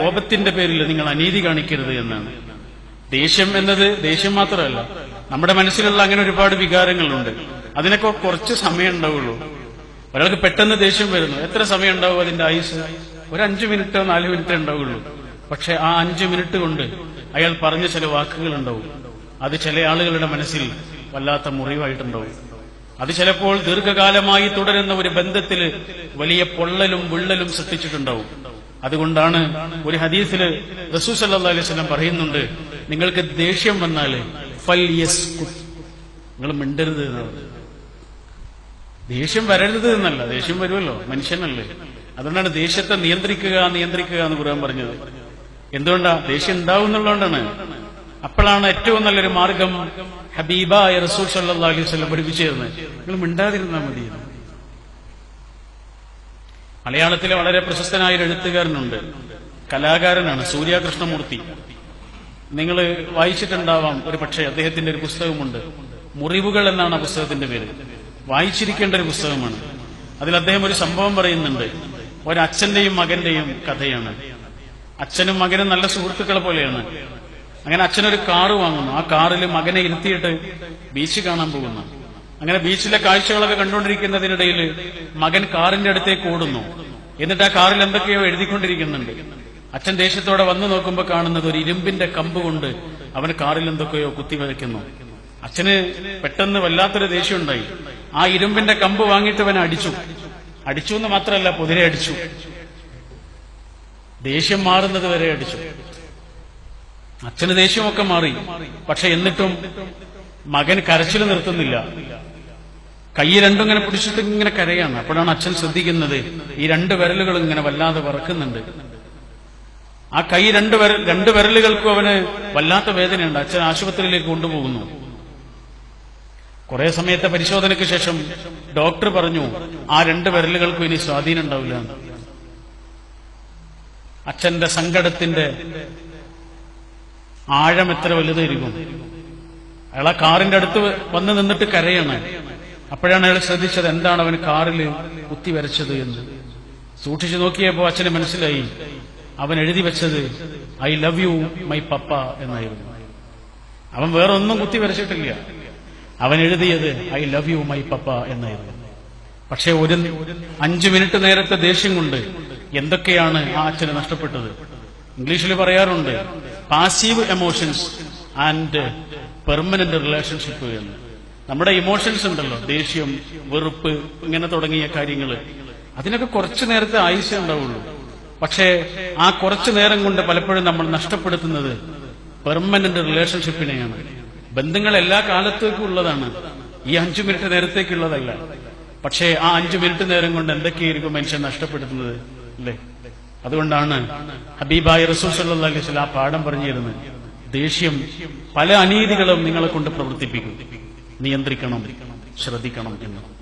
കോപത്തിന്റെ പേരിൽ നിങ്ങൾ അനീതി കാണിക്കരുത് എന്നാണ്. ദേഷ്യം എന്നത് ദേഷ്യം മാത്രമല്ല. നമ്മുടെ മനസ്സിലുള്ള അങ്ങനെ ഒരുപാട് വികാരങ്ങളുണ്ട്. അതിനൊക്കെ കുറച്ച് സമയം ഉണ്ടാവുള്ളൂ. ഒരാൾക്ക് പെട്ടെന്ന് ദേഷ്യം വരുന്നു. എത്ര സമയം ഉണ്ടാവും അതിന്റെ ആയുസ്? ഒരു അഞ്ചു മിനിറ്റോ നാല് മിനിറ്റോ ഉണ്ടാവുള്ളൂ. പക്ഷെ ആ അഞ്ചു മിനിറ്റ് കൊണ്ട് അയാൾ പറഞ്ഞ ചില വാക്കുകൾ ഉണ്ടാവും. അത് ചില ആളുകളുടെ മനസ്സിൽ വല്ലാത്ത മുറിവായിട്ടുണ്ടാവും. അത് ചിലപ്പോൾ ദീർഘകാലമായി തുടരുന്ന ഒരു ബന്ധത്തിൽ വലിയ പൊള്ളലും വിള്ളലും സൃഷ്ടിച്ചിട്ടുണ്ടാവും. അതുകൊണ്ടാണ് ഒരു ഹദീസിൽ റസൂ സല്ലാ അലൈഹി സ്വലം പറയുന്നുണ്ട് നിങ്ങൾക്ക് ദേഷ്യം വന്നാൽ ഫൽ നിങ്ങൾ മിണ്ടരുത് ദേഷ്യം വരരുത് എന്നല്ല ദേഷ്യം വരുമല്ലോ മനുഷ്യനല്ലേ. അതുകൊണ്ടാണ് ദേഷ്യത്തെ നിയന്ത്രിക്കുക നിയന്ത്രിക്കുക എന്ന് ഖുർആൻ പറഞ്ഞത്. എന്തുകൊണ്ടാ? ദേഷ്യം ഉണ്ടാവും എന്നുള്ളതുകൊണ്ടാണ്. അപ്പോഴാണ് ഏറ്റവും നല്ലൊരു മാർഗം ഹബീബായ റസൂൽ സല്ലാ അലൈഹി സ്വലം പഠിപ്പിച്ചു തരുന്നത് നിങ്ങൾ മിണ്ടാതിരുന്നാൽ മതി. മലയാളത്തിലെ വളരെ പ്രശസ്തനായ ഒരു എഴുത്തുകാരനുണ്ട്. കലാകാരനാണ് സൂര്യാകൃഷ്ണമൂർത്തി. നിങ്ങൾ വായിച്ചിട്ടുണ്ടാവാം ഒരു പക്ഷേ അദ്ദേഹത്തിന്റെ ഒരു പുസ്തകമുണ്ട്. മുറിവുകൾ എന്നാണ് ആ പുസ്തകത്തിന്റെ പേര്. വായിച്ചിരിക്കേണ്ട ഒരു പുസ്തകമാണ്. അതിൽ അദ്ദേഹം ഒരു സംഭവം പറയുന്നുണ്ട്. ഒരച്ഛന്റെയും മകന്റെയും കഥയാണ്. അച്ഛനും മകനും നല്ല സുഹൃത്തുക്കളെ പോലെയാണ്. അങ്ങനെ അച്ഛനൊരു കാറ് വാങ്ങുന്നു. ആ കാറിൽ മകനെ ഇരുത്തിയിട്ട് ബീച്ച് കാണാൻ പോകുന്നു. അങ്ങനെ ബീച്ചിലെ കാഴ്ചകളൊക്കെ കണ്ടുകൊണ്ടിരിക്കുന്നതിനിടയിൽ മകൻ കാറിന്റെ അടുത്തേക്ക് ഓടുന്നു. എന്നിട്ട് ആ കാറിൽ എന്തൊക്കെയോ എഴുതിക്കൊണ്ടിരിക്കുന്നുണ്ട്. അച്ഛൻ ദേഷ്യത്തോടെ വന്നു നോക്കുമ്പോൾ കാണുന്നത് ഒരു ഇരുമ്പിന്റെ കമ്പ് കൊണ്ട് അവൻ കാറിൽ എന്തൊക്കെയോ കുത്തിവെക്കുന്നു. അച്ഛന് പെട്ടെന്ന് വല്ലാത്തൊരു ദേഷ്യം ഉണ്ടായി ആ ഇരുമ്പിന്റെ കമ്പ് വാങ്ങിയിട്ട് അവൻ അടിച്ചു. അടിച്ചു എന്ന് മാത്രമല്ല പൊതിരെ അടിച്ചു. ദേഷ്യം മാറുന്നത് വരെ അടിച്ചു. അച്ഛന് ദേഷ്യമൊക്കെ മാറി. പക്ഷെ എന്നിട്ടും മകൻ കരച്ചിൽ നിർത്തുന്നില്ല. കൈ രണ്ടും ഇങ്ങനെ പിടിച്ചിട്ട് ഇങ്ങനെ കരയാണ്. അപ്പോഴാണ് അച്ഛൻ ശ്രദ്ധിക്കുന്നത് ഈ രണ്ട് വിരലുകൾ ഇങ്ങനെ വല്ലാതെ വറക്കുന്നുണ്ട്. ആ കൈ രണ്ട് വിരൽ രണ്ട് വിരലുകൾക്കും അവന് വല്ലാത്ത വേദനയുണ്ട്. അച്ഛൻ ആശുപത്രിയിലേക്ക് കൊണ്ടുപോകുന്നു. കുറെ സമയത്തെ പരിശോധനയ്ക്ക് ശേഷം ഡോക്ടർ പറഞ്ഞു ആ രണ്ട് വിരലുകൾക്കും ഇനി സ്വാധീനം ഉണ്ടാവില്ല. അച്ഛന്റെ സങ്കടത്തിന്റെ ആഴം എത്ര വലുതായിരിക്കും. അയാൾ ആ കാറിന്റെ അടുത്ത് വന്ന് നിന്നിട്ട് കരയാണ്. അപ്പോഴാണ് അയാൾ ശ്രദ്ധിച്ചത് എന്താണ് അവൻ കാറിൽ കുത്തി വരച്ചത് എന്ന്. സൂക്ഷിച്ചു നോക്കിയപ്പോ അച്ഛന് മനസ്സിലായി. അവൻ എഴുതി വെച്ചത് I love you my papa എന്നായിരുന്നു. അവൻ വേറെ ഒന്നും കുത്തി വരച്ചിട്ടില്ല. അവൻ എഴുതിയത് I love you my papa എന്നായിരുന്നു. പക്ഷെ ഒരു അഞ്ചു മിനിറ്റ് നേരത്തെ ദേഷ്യം കൊണ്ട് എന്തൊക്കെയാണ് ആ അച്ഛന് നഷ്ടപ്പെട്ടത്? ഇംഗ്ലീഷിൽ പറയാറുണ്ട് passive emotions and permanent relationship എന്ന്. നമ്മുടെ ഇമോഷൻസ് ഉണ്ടല്ലോ. ദേഷ്യം വെറുപ്പ് ഇങ്ങനെ തുടങ്ങിയ കാര്യങ്ങൾ അതിനൊക്കെ കുറച്ചു നേരത്തെ ആയുഷ്യം ഉണ്ടാവുള്ളൂ. പക്ഷേ ആ കുറച്ചു നേരം കൊണ്ട് പലപ്പോഴും നമ്മൾ നഷ്ടപ്പെടുത്തുന്നത് പെർമനന്റ് റിലേഷൻഷിപ്പിനെയാണ് ബന്ധങ്ങൾ എല്ലാ കാലത്തേക്കും ഉള്ളതാണ്. ഈ അഞ്ചു മിനിറ്റ് നേരത്തേക്കുള്ളതല്ല. പക്ഷേ ആ അഞ്ചു മിനിറ്റ് നേരം കൊണ്ട് എന്തൊക്കെയായിരിക്കും മനുഷ്യൻ നഷ്ടപ്പെടുത്തുന്നത്? അല്ലേ? അതുകൊണ്ടാണ് ഹബീബായ റസൂസ് സല്ലല്ലാഹു അലൈഹി ആ പാഠം പറഞ്ഞിരുന്നത്. ദേഷ്യം പല അനീതികളും നിങ്ങളെ കൊണ്ട് പ്രവർത്തിപ്പിക്കും. നിയന്ത്രിക്കണം ശ്രദ്ധിക്കണം എന്ന്.